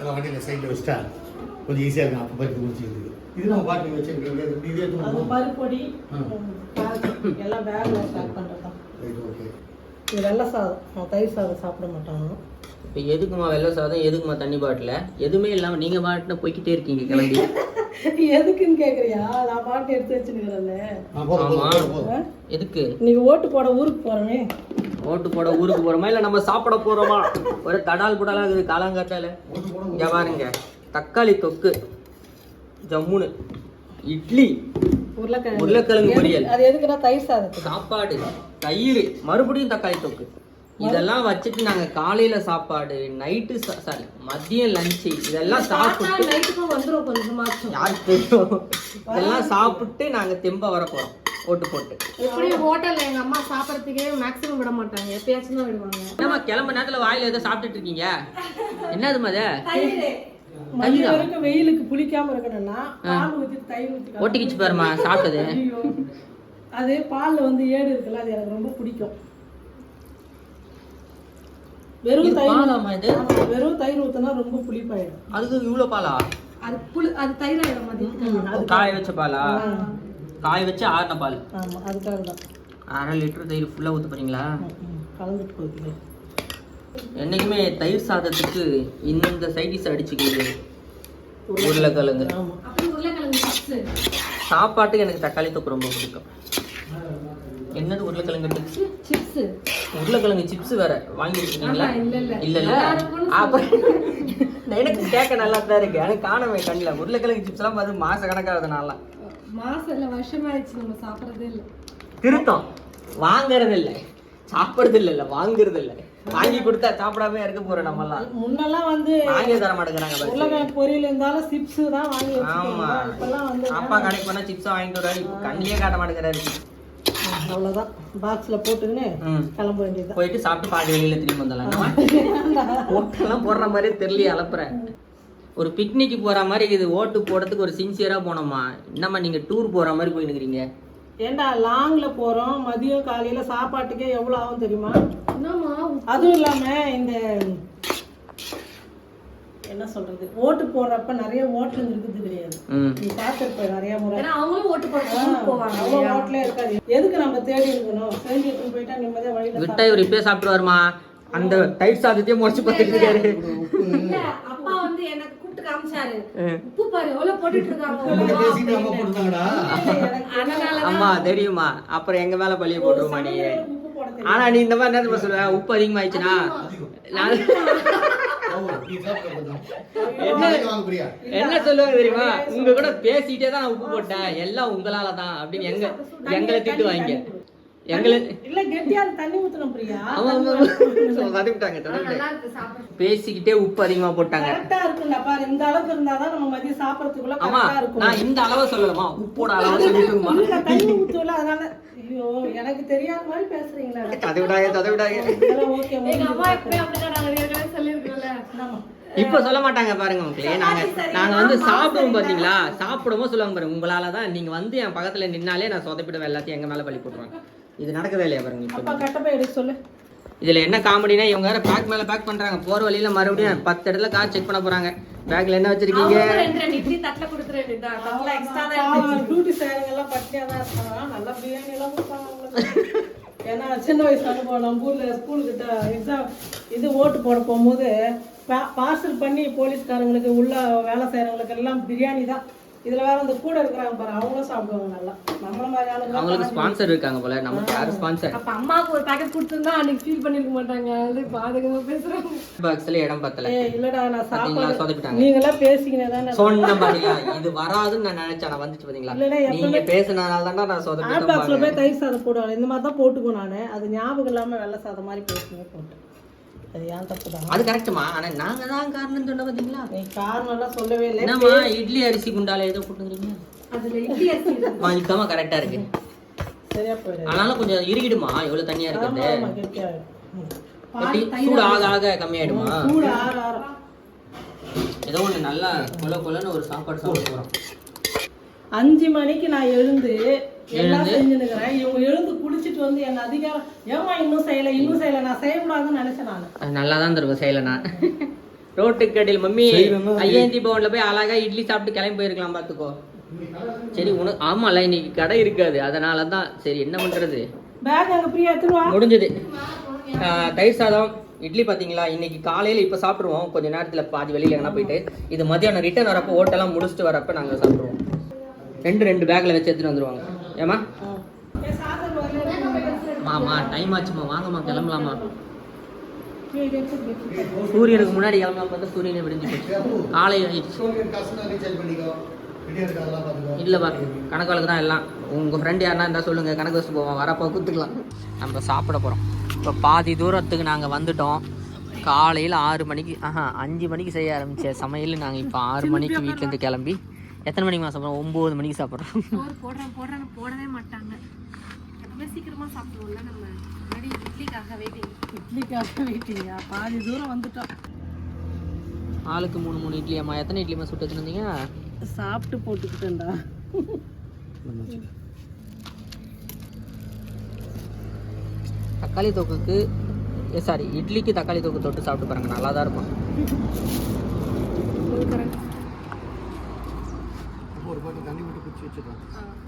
எல்லாம் வண்டியில் சைடில் வச்சுட்டா கொஞ்சம் ஈஸியாக இருக்கும். அப்போ பறித்து முடிச்சுக்கிறது இது நம்ம பாட்டில் வச்சுருக்கோம் இதே எடுத்து பருப்பொடி எல்லாம் பேக்ல பேக் பண்ணுறது தான் ரைட் ஓகே இது வெள்ளை சாதம். தயிர் சாதம் சாப்பிட மாட்டாங்க. இப்போ எதுக்குமா வெள்ளை சாதம்? எதுக்குமா தண்ணி பாட்டில்? எதுவுமே இல்லாமல் நீங்கள் பாட்டில் போய்க்கிட்டே இருக்கீங்க கிளம்பி. எதுக்குன்னு கேக்குறியா? நான் பாட்டு எடுத்து போதும் எதுக்கு? இன்னைக்கு ஓட்டு போட ஊருக்கு போறேனே ஓட்டு போட ஊருக்கு போகிறோமா இல்லை நம்ம சாப்பிட போகிறோமா ஒரு தடால் புடாலாக இருக்குது காலாங்காத்தால. இங்க பாருங்க. தக்காளி தொக்கு ஜம்முனு இட்லி உருளைக்கிழங்கு. உருளைக்கிழங்கு பொரியல். அது எதுக்குன்னா தயிர் சாதத்துக்கு? சாப்பாடு தயிர் மறுபடியும் தக்காளி தொக்கு. இதெல்லாம் வச்சுட்டு நாங்க காலையில சாப்பாடு நைட்டு சாரி மதியம் லஞ்சு இதெல்லாம் சாப்பிட்டு யாருக்கு தெரியும்? இதெல்லாம் சாப்பிட்டு நாங்க தெம்ப வர போறோம். ஓட்டு போட்டு. எப்படி ஹோட்டல்ல எங்க அம்மா சாப்பிடறதுக்கே மேக்ஸிமம் விட மாட்டாங்க. எப்பயாச்சும் தான் விடுவாங்க. என்னம்மா கிளம்ப நேரத்துல வாயில ஏதோ சாப்பிட்டுட்டு இருக்கீங்க? என்னது மத வெயிலுக்கு புளிக்காம இருக்கணும்னா பால் ஊத்தி தயிர் ஊத்தி ஒட்டிக்கிச்சு பாருமா சாப்பிட்டது. அது பால்ல வந்து ஏடு இருக்குல்ல அது எனக்கு ரொம்ப பிடிக்கும். வெறும் தயிர் வெறும் தயிர் ஊத்தினா ரொம்ப புளிப்பாயிடும். அதுக்கு இவ்வளவு பாலா? அது புளி அது தயிராயிடும் மதியம் காய வச்ச பாலா? காய வச்சு ஆறின பால். ஆமா அதுக்காக தான் அரை லிட்டர் தயிர் ஃபுல்லா ஊத்த போறீங்களா? ம், கலந்துட்டு போகுது என்னைக்குமே தயிர் சாதத்துக்கு இந்த சைடிஸ் அடிச்சுக்கிறது உருளைக்கிழங்கு. ஆமா. அப்புறம் உருளைக்கிழங்கு சிப்ஸ் சாப்பாட்டுக்கு எனக்கு தக்காளி தொக்கு ரொம்ப பிடிக்கும். என்னது உருளைக்கிழங்கு டிப்ஸ் சிப்ஸ் உருளைக்கிழங்கு சிப்ஸ் வேற வாங்கி வச்சிருக்கீங்களா? இல்ல, இல்ல. இல்ல இல்ல. நல்லா இருக்கும்னு அப்ப எனக்கு கேட்க நல்லா தான் இருக்கு. எனக்கு காணவே கண்ணில். உருளைக்கிழங்கு சிப்ஸ் எல்லாம் பார்த்து மாச கணக்காகுது நான்லாம் மாசம் இல்ல வருஷம் ஆயிடுச்சு நம்ம சாப்பிடறதே இல்ல. திருத்தம். வாங்குறது இல்ல சாப்பிடுறது இல்ல இல்ல வாங்குறது இல்ல வாங்கி கொடுத்தா சாப்பிடாம இருக்க போறோம் நம்மலாம் முன்னெல்லாம் வந்து வாங்கி தர மாட்டேங்கிறாங்க. உருளைக்கிழங்கு பொரியல் இருந்தாலும் சிப்ஸ் தான் வாங்கி ஆமா. இப்பெல்லாம் வந்து அப்பா கடைக்கு போனா சிப்ஸ் வாங்கிட்டு வராரு. கண்ணிலே காட்ட மாட்டேங்கிறாரு. அவ்வளவுதான். பாக்ஸ்ல போட்டுக்கின்னு ம். கிளம்ப வேண்டியதுதான். போயிட்டு சாப்பிட்டு பாட்டு வெளியில திரும்பி வந்துடலாம். போடுற மாதிரியே தெரியலையே அலப்புறேன். ஒரு பிக்னிக்கு போற மாதிரி இது ஓட்டு போடுறதுக்கு ஒரு சின்சியரா போனோமா? என்னம்மா நீங்க டூர் போற மாதிரி போயினுக்கிறீங்க ஏண்டா லாங்ல போறோம் மதியம் காலையில சாப்பாட்டுக்கே எவ்வளவு ஆகும் தெரியுமா? அதுவும் இல்லாம இந்த என்ன சொல்றது? ஓட்டு போடுறப்ப நிறைய ஓட்டலுங்க இருக்குது கிடையாது. ம். நீ பார்த்துருப்ப நிறைய முறை. அவங்களும் ஓட்டு போட ஊருக்கு போவாங்க அவ்வளோ ஓட்டலே இருக்காது. எதுக்கு நம்ம தேடி இருக்கணும்? எடுத்துன்னு போயிட்டா நிம்மதியா வழியில விட்டா இவர் இப்பயே சாப்பிட்டு வருமா அந்த தயிர் சாதத்தையே முடிச்சு பார்த்துட்டு இருக்காரு. வந்து எனக்கு கூப்பிட்டு காமிச்சாரு. உப்பு பாரு எவ்வளவு போட்டுட்டு இருக்காங்க. நீங்க உப்பு பேசிட்டு அம்மா தெரியுமா? அப்புறம் எங்க மேல பழிய போட்டுருமா நீ? ஆனா நீ இந்த மாதிரி என்ன தெரியுமா சொல்லுவ உப்பு பிரியா என்ன சொல்லுவாங்க தெரியுமா? உங்க கூட பேசிட்டே தான் நான் உப்பு போட்டேன். எல்லாம் உங்களால தான் அப்படின்னு எங்க எங்களை திட்டு வாங்க பேசிக்கிட்டே உப்பு அதிகமா போட்டாங்க. கரெக்டா இருக்குல்ல பாரு இந்த அளவுக்கு இருந்தாதான் நம்ம மதியம் சாப்பிடறதுக்குள்ள ஆமா நான் இந்த அளவை சொல்லலாமா உப்போட அளவை சொல்லிட்டுமா ஐயோ எனக்கு தெரியாத மாதிரி பேசுறீங்களா. ஏற்கனவே சொல்லியிருக்கோம்ல. இப்ப சொல்ல மாட்டாங்க பாருங்க மக்களே நாங்க நாங்க வந்து சாப்பிடுவோம் பாத்தீங்களா? சாப்பிடும்போது சொல்லுவாங்க பாருங்க. உங்களால தான் நீங்க வந்து என் பக்கத்துல நின்னாலே நான் சொதப்பிடுவேன் எல்லாத்தையும். எங்க மேல பழி போட்டுருவாங்க. இது நடக்கவே இல்லையா பாருங்க இப்ப அப்பா கட்டப்பை எடுக்க சொல்லு. இதுல என்ன காமெடினா இவங்க வேற பேக் மேல பேக் பண்றாங்க. போற வழியில மறுபடியும் பத்து இடத்துல கார் செக் பண்ண போறாங்க. பேக்ல என்ன வச்சிருக்கீங்க. டியூட்டி சேரங்க எல்லாம் பட்டினியா தான் இருப்பாங்க. நல்லா பிரியாணி எல்லாம் கொடுப்பாங்க. ஏன்னா சின்ன வயசு அனுபவம் நம்ம ஊர்ல ஸ்கூலுக்கிட்ட எக்ஸாம் இது ஓட்டு போட போகும்போது பார்சல் பண்ணி போலீஸ்காரங்களுக்கு உள்ள வேலை செய்யறவங்களுக்கு எல்லாம் பிரியாணி தான். இதுல வேற அந்த கூட இருக்கிறாங்க பாரு அவங்களும் சாப்பிடுவாங்க நல்லா. நம்மள மாதிரி ஆளுங்க அவங்களுக்கு ஸ்பான்சர் இருக்காங்க போல நமக்கு யாரு ஸ்பான்சர் அப்ப அம்மாவுக்கு ஒரு பேக்கெட் கொடுத்திருந்தா அன்னைக்கு ஃபீல் பண்ணிருக்க மாட்டாங்க. அது பாதகமா பேசுறாங்க. பாக்ஸ்ல இடம் பத்தல. இல்லடா நான் சாப்பாடு சொதப்பிட்டாங்க. நீங்களாம் பேசிக்கினே தானே சொன்ன பாத்தீங்களா இது வராதுன்னு நான் நினைச்சேன். நான் வந்துச்சு பாத்தீங்களா? நீங்க பேசுனதுனால தான் நான் சொதப்பிட்டேன் பாக்ஸ்ல போய் தயிர் சாதம் போடுவாங்க. இந்த மாதிரி தான் போட்டுக்குவோம் நானு. அது ஞாபகம் இல்லாம வெள்ளை சாதம் மாதிரி பேசுங்க போட்டு. அது ஏன் தப்பு தான் அது கரெக்டுமா ஆனா நாங்க தான் காரணம் சொன்ன பாத்தீங்களா? நீ காரணம் எல்லாம் சொல்லவே இல்லை. என்னம்மா இட்லி அரிசி குண்டால ஏதோ போட்டுக்கிறீங்க? அதுல இட்லி அரிசி இருக்கு. இதுக்காம கரெக்டா இருக்கு. சரியா போயிடு. ஆனாலும் கொஞ்சம் இறுகிடுமா எவ்வளவு தண்ணியா இருக்குது சூடு ஆக ஆக கம்மியாயிடுமா? சூடு ஏதோ ஒண்ணு நல்லா கொல கொலன்னு ஒரு சாப்பாடு சாப்பிட போறோம். அஞ்சு மணிக்கு நான் எழுந்து எல்லாம் செஞ்சுனுக்கிறேன்? இவங்க எழுந்து குளிச்சுட்டு வந்து என்ன அதிகாரம் ஏமா இன்னும் செய்யல இன்னும் செய்யல நான் செய்யக்கூடாதுன்னு நினைச்சேன் நான். அது நல்லா தான் தருவோம் செய்யல நான். ரோட்டுக்கு கடையில் மம்மி ஐயாந்தி பவன்ல போய் அழகா இட்லி சாப்பிட்டு கிளம்பி போயிருக்கலாம் பாத்துக்கோ. சரி உனக்கு ஆமால இன்னைக்கு கடை இருக்காது அதனால தான் சரி என்ன பண்றது? பேக் அங்க ஃப்ரீயா எடுத்துட்டு வா. முடிஞ்சது. ஆஹ் தயிர் சாதம் இட்லி பாத்தீங்களா? இன்னைக்கு காலையில இப்ப சாப்பிடுவோம் கொஞ்ச நேரத்துல பாதி வெளியில எங்கன்னா போயிட்டு. இது மதியானம் ரிட்டர்ன் வரப்போ ஹோட்டலாம் முடிச்சுட்டு வரப்ப நாங்க சாப்பிடுவோம். ரெண்டு ரெண்டு பேக்கில் வச்சு எடுத்துகிட்டு வந்துடுவாங்க ஏமா மாமா டைம் ஆச்சுமா வாங்கம்மா கிளம்பலாமா? சூரியனுக்கு முன்னாடி கிளம்பலாம் பார்த்தா சூரியனை விடிஞ்சு போச்சு. காலை ஆயிடுச்சு. இல்லைப்பா கணக்கு வழக்கு தான் எல்லாம். உங்கள் ஃப்ரெண்டு யாருனா இருந்தால் சொல்லுங்கள் கணக்கு வச்சு போவோம். வரப்போ குத்துக்கலாம் நம்ம சாப்பிட போகிறோம் இப்போ பாதி தூரத்துக்கு நாங்கள் வந்துட்டோம். காலையில் ஆறு மணிக்கு ஆஹா அஞ்சு மணிக்கு செய்ய ஆரம்பித்த சமையல் நாங்கள் இப்போ ஆறு மணிக்கு வீட்டிலேருந்து கிளம்பி எத்தனை மணிக்கு சாப்பிட்றோம் ஒம்பது மணிக்கு சாப்பிட்றோம் சோறு போடுறேன் போடுறேன்னு போடவே மாட்டாங்க. எப்பவுமே சீக்கிரமா சாப்பிடுவோம்ல நம்ம. முன்னாடி இட்லிக்காக வெயிட்டிங் இட்லிக்காக வெயிட்டிங்கா பாதி தூரம் வந்துட்டோம். ஆளுக்கு மூணு மூணு இட்லியாம்மா எத்தனை இட்லிமா சுட்டு வச்சுருந்தீங்க? சாப்பிட்டு போட்டுக்கிட்டேன்டா. தக்காளி தொக்குக்கு சாரி இட்லிக்கு தக்காளி தொக்கு தொட்டு சாப்பிட்டு பாருங்க. நல்லா தான் இருக்கும் ஒரு பாட்டு தண்ணி விட்டு குச்சி வச்சுக்கலாம்